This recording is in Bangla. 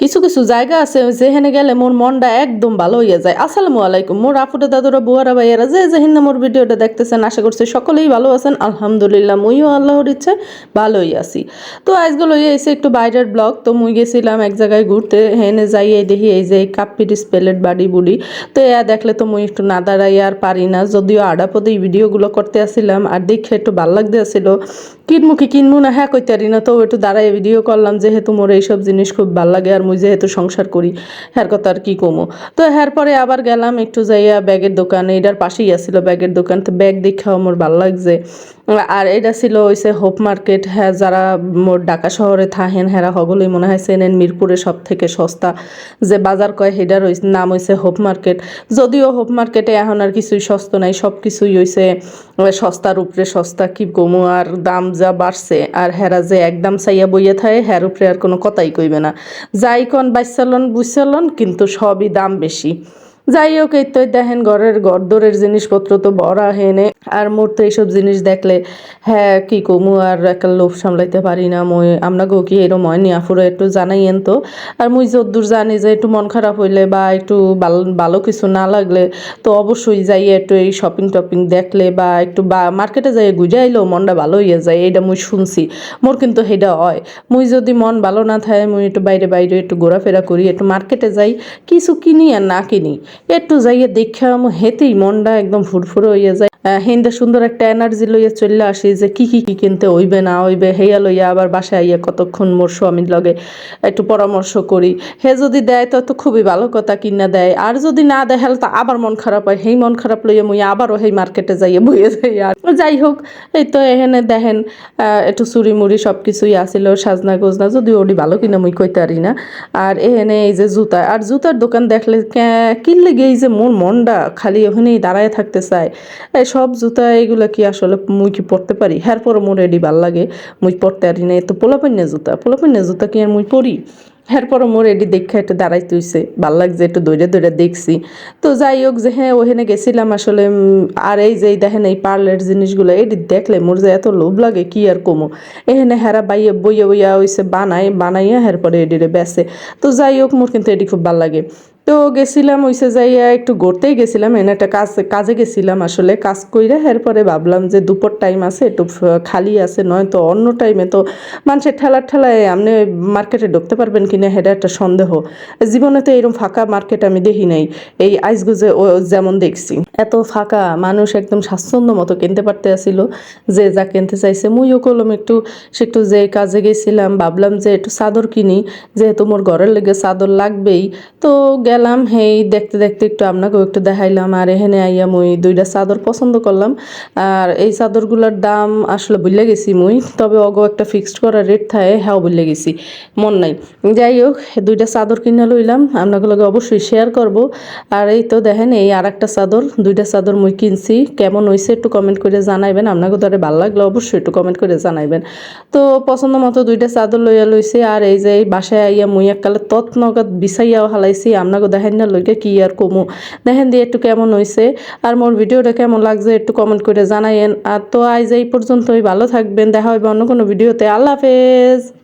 কিছু কিছু জায়গা আছে যেখানে গেলে মোর মনটা একদম ভালো হইয়া যায়। আসসালামু আলাইকুম। মোর আপুটা, দাদুরা, বুয়ারা, ভাইয়ারা যে যেহিন মোর ভিডিওটা দেখতেছেন, আশা করছি সকলেই ভালো আছেন। আলহামদুলিল্লাহ, মুইও আল্লাহর ইচ্ছে ভালোই আছি। তো আজগুলো লইয়া এসে একটু বাইরের ব্লগ। তো মুই গেছিলাম এক জায়গায় ঘুরতে, হেনে যাই এই দেখি এই যে কাপ্পিরিস প্লেট বাড়ি বুড়ি তো এয়া দেখলে তো মুই একটু না দাঁড়াই আর পারি না। যদিও আড়াপদে ভিডিওগুলো করতে আসছিলাম আর দেখে একটু ভালো লাগতে আসছিল। কিনমু কি কিনমু না হ্যাঁ কইতে পারি না। তো একটু দাঁড়াই ভিডিও করলাম, যেহেতু মোর এইসব জিনিস খুব ভালো লাগে আর মুই যেহেতু সংসার করি, হ্যার কথা আর কি কমো। তো হ্যার পরে আবার গেলাম একটু যাইয়া ব্যাগের দোকানে এটার পাশেই আসছিল ব্যাগের দোকান, তো ব্যাগ দেখাও আমার ভালো লাগছে। আর এটা ছিল হইছে হোপ মার্কেট হ্যাঁ যারা ঢাকা শহরে থাহেন হেরা হগলই মনে হয় চেনেন মিরপুরে সব থেকে সস্তা যে বাজার কয় হেডার নাম হইছে হোপ মার্কেট যদিও হোপ মার্কেটে এখন আর কিছুই সস্তা নাই সব কিছুই হইছে সস্তার উপরে সস্তা, কি কমু আর দাম যা বাড়ছে, আর হেরা যে একদম চাইয়া বইয়ে থাকে, হের উপরে আর কোনো কথাই কইবে না। যাই কন, বাইসালন বুঝালন কিন্তু সবই দাম বেশি। যাই হোক, এই তো দেখেন ঘরের গরদরের জিনিসপত্র তো বড় হেনে। আর মোর তো এইসব জিনিস দেখলে হ্যাঁ কি কমু, আর একটা লোভ সামলাইতে পারি না মই। আমরা কি এরম হয়? নি আফুরো একটু জানাইয়েন তো। আর মুই যদ্দূর জানি যে একটু মন খারাপ হইলে বা একটু ভালো কিছু না লাগলে তো অবশ্যই যাই একটু এই শপিং টপিং দেখলে বা একটু বা মার্কেটে যাই গুজাইলেও মনটা ভালো হইয়া যায় এটা মুই শুনছি। মোর কিন্তু সেটা হয়। মুই যদি মন ভালো না থাকে, মুই একটু বাইরে বাইরে একটু ঘোরাফেরা করি, একটু মার্কেটে যাই, কিছু কিনি আর না কিনি। একটু যাইয়া দেখে হেতেই মনটা একদম ফুরফুরে হইয়া যায়। হিন্দে সুন্দর একটা এনার্জি লইয়া চলে আসি যে কি কি কি কিনতে হইবে, না হইবে, হেয়া লইয়া আবার বাসায় আইয়া কতক্ষণ মোর স্বামীর লগে একটু পরামর্শ করি। হে যদি দেয় তো তো খুবই ভালো কথা কিনা দেয়। আর যদি না দেয়, হলে তো আবার মন খারাপ হয়। সেই মন খারাপ লইয়া মুই আবারও সেই মার্কেটে যাইয়ে বইয়ে যাই। আর যাই হোক, এই তো এখানে দেখেন একটু চুরি মুড়ি সব কিছুই আসিল সাজনা গোজনা, যদিও ওটি ভালো কিনা মুই কইতে পারি না। আর এখানে এই যে জুতা, আর জুতার দোকান দেখলে কিনলে গিয়ে এই যে মোর মনটা খালি ওখানেই দাঁড়ায় থাকতে চায়। সব জুতা এগুলো কি আসলে মুই কি পরতে পারি? হ্যার পরে মোর এডি ভালো লাগে। মুই পরতে পারি না এ তো পোলাপান্না জুতা। পোলাপান্না জুতা কি আর মুই পরি? এরপরও মোর এডি দেখে একটু দাঁড়াই তুইছে ভালো লাগছে একটু দৌড়ে দৌড়ে দেখছি। তো যাই হোক যে হ্যাঁ ওখানে গেছিলাম আসলে আর এই যে দেখেন এই পার্লের জিনিসগুলো, এডি দেখলে মোর যে এত লোভ লাগে, কি আর কমো? এখানে হেরা বাইয়ে বইয়া বইয়া হইছে বানায়, বানাইয়া এরপরে এডিরে বেসে তো যাই হোক মোর কিন্তু এডি খুব ভালো লাগে। তো গেছিলাম, ওইসে যাইয়া একটু ঘুরতেই গেছিলাম, এনে একটা কাজ, কাজে গেছিলাম আসলে, কাজ কইরা এরপরে ভাবলাম যে দুপুর টাইম আছে, একটু খালি আছে নয় তো অন্য টাইমে তো মানুষের ঠেলার ঠেলায় আপনি মার্কেটে ঢুকতে পারবেন কিনা সেটা একটা সন্দেহ। জীবনে তো এরকম ফাঁকা মার্কেট আমি দেখি নাই, এই আইসগুজে ও যেমন দেখছি। এত ফাঁকা, মানুষ একদম স্বাচ্ছন্দ্য মতো কিনতে পারতে আসিল যে যা কিনতে চাইছে, মুইও করলাম একটু, সে একটু যে কাজে গেছিলাম, ভাবলাম যে একটু চাদর কিনি, যেহেতু মোর ঘরের লেগে চাদর লাগবেই, তো গেলাম হেই, দেখতে দেখতে একটু আপনাকেও একটু দেখাইলাম, আর এখানে আইয়া মুই দুইটা চাদর পছন্দ করলাম। আর এই চাদরগুলোর দাম আসলে বুঝলে গেছি মুই, তবে অগো একটা ফিক্সড করা রেট থাকে হ্যাঁ বুঝলে গেছি, মন নাই। যাই হোক, দুইটা চাদর কিনে লইলাম আপনাগুলোকে অবশ্যই শেয়ার করব। আর এই তো দেখেন, এই আর একটা চাদর, দুইটা চাদর মুই কিনছি, কেমন হয়েছে একটু কমেন্ট করে জানাইবেন আপনাকে ধরে ভালো লাগলে অবশ্যই একটু কমেন্ট করে জানাইবেন। তো পছন্দ মতো দুইটা চাদর লইয়া লইছি, আর এই যে এই বাসায় আইয়া মুই এককালে তৎ নগদ বিছাইয়াও হালাইছি আপনাকে দেখেন না কি আর কমু। দেখেন দিয়ে একটু কেমন হয়েছে আর মোর ভিডিওটা কেমন লাগছে একটু কমেন্ট করে জানাইয়েন। আর তো আজ এই পর্যন্তই, ভালো থাকবেন, দেখা হবে অন্য কোনো ভিডিওতে। আল্লাহ হাফেজ!